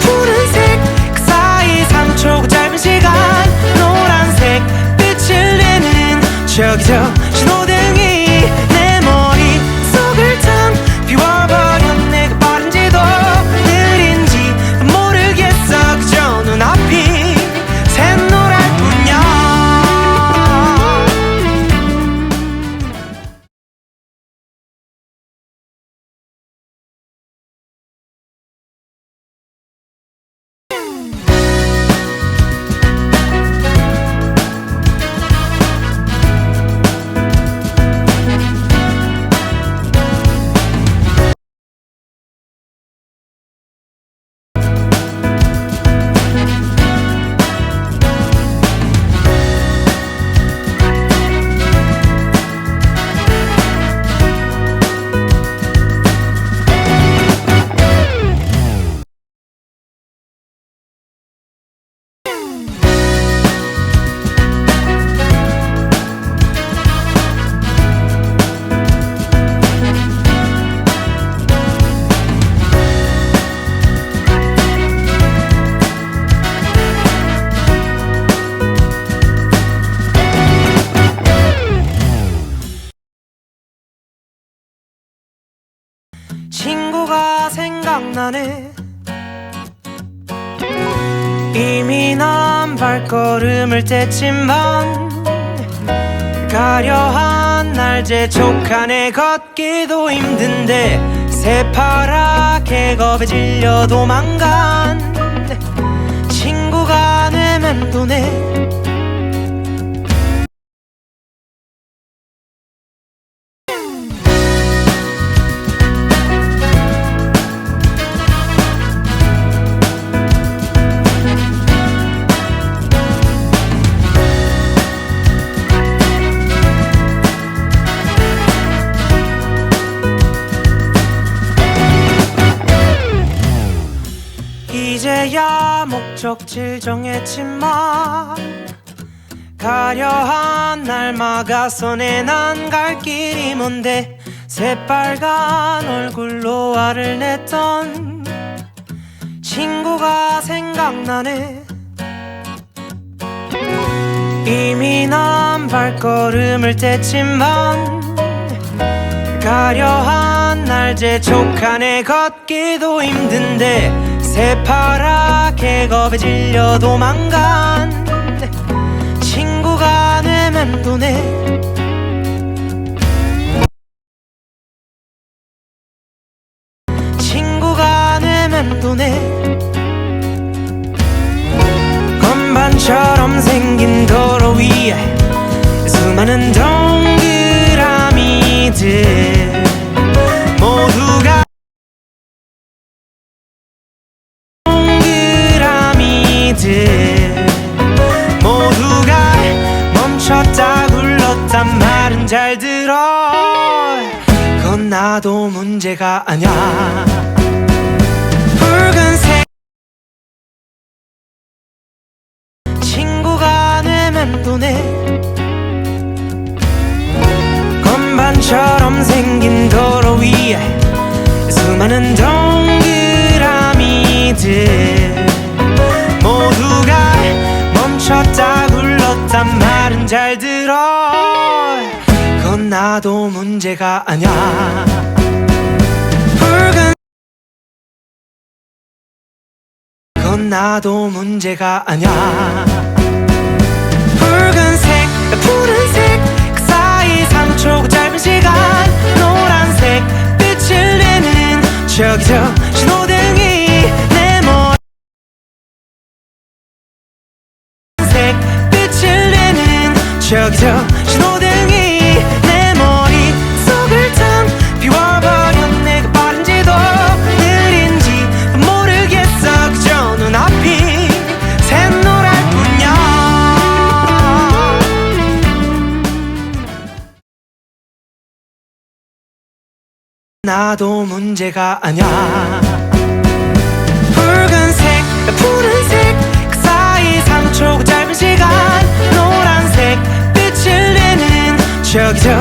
푸른색 그 사이 3초 짧은 시간 노란색 빛을 내는 저기 저 신호등 생각나네 이미 난 발걸음을 뗐지만 가려한 날 재촉하네 걷기도 힘든데 새파랗게 겁에 질려 도망간 친구가 목적지를 정했지만 가려한 날 막아서 내난 갈 길이 뭔데 새빨간 얼굴로 화를 냈던 친구가 생각나네. 이미 난 발걸음을 뗐지만 가려한 날 재촉하네 걷기도 힘든데 새파랗게 겁에 질려 도망간 친구가 내 맴도네 친구가 내 맴도네 건반처럼 생긴 도로 위에 수많은 동 잘 들어. 그건 나도 문제가 아냐 붉은색 친구가 내 맴도네. 건반처럼 생긴 도로 위에 수많은 동그라미들. 모두가 멈췄다 굴렀단 말은 잘 들어. 그건 나도 문제가 아냐 붉은 그건 나도 문제가 아냐 붉은색 푸른색 그 사이 3초 짧은 시간. 노란색 빛을 내는 저기 저 나도 문제가 아냐 붉은색 푸른색 그 사이 3초 짧은 시간. 노란색 빛을 내는 저기 저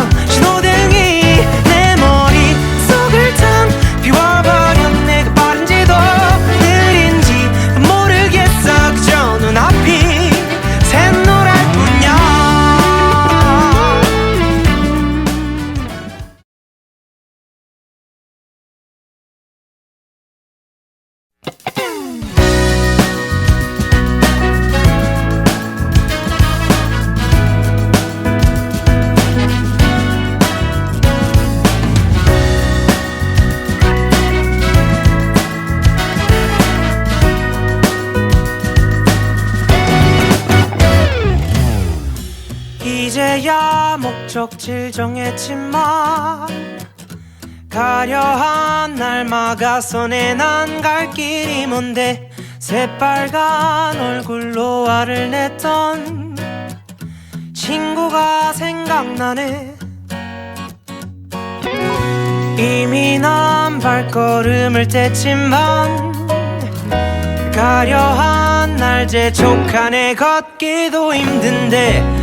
이제야 목적지를 정했지만 가려한 날 막아서 내난 갈 길이 뭔데 새빨간 얼굴로 화를 냈던 친구가 생각나네. 이미 난 발걸음을 뗐지만 가려한 날 재촉하네. 걷기도 힘든데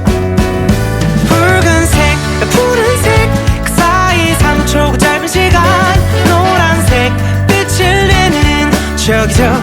푸른색 그 사이 3초 짧은 시간. 노란색 빛을 내는 저기 저